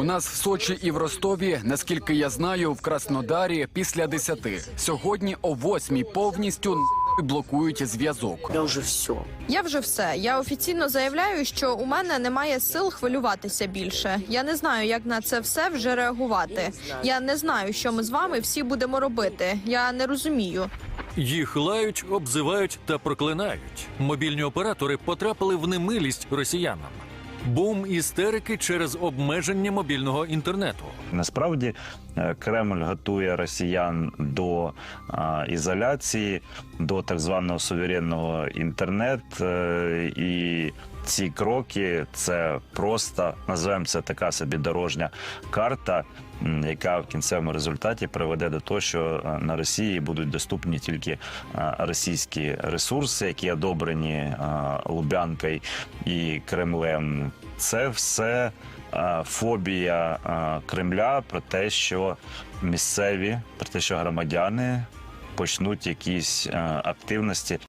У нас в Сочі і в Ростові, наскільки я знаю, в Краснодарі після 10. Сьогодні о 8 повністю блокують зв'язок. Я уже все. Я вже все. Я офіційно заявляю, що у мене немає сил хвилюватися більше. Я не знаю, як на це все вже реагувати. Я не знаю, що ми з вами всі будемо робити. Я не розумію. Їх лають, обзивають та проклинають. Мобільні оператори потрапили в немилість росіянам. Бум істерики через обмеження мобільного інтернету. Насправді е, Кремль готує росіян до а, ізоляції, до так званого суверенного інтернет. е, і ці кроки це просто називаємо це така собі дорожня карта, яка в кінцевому результаті приведе до того, що е, на Росії будуть доступні тільки е, російські ресурси, які одобрені е, Лубянкою і Кремлем. Це все фобія Кремля про те, що місцеві, про те, що громадяни почнуть якісь активності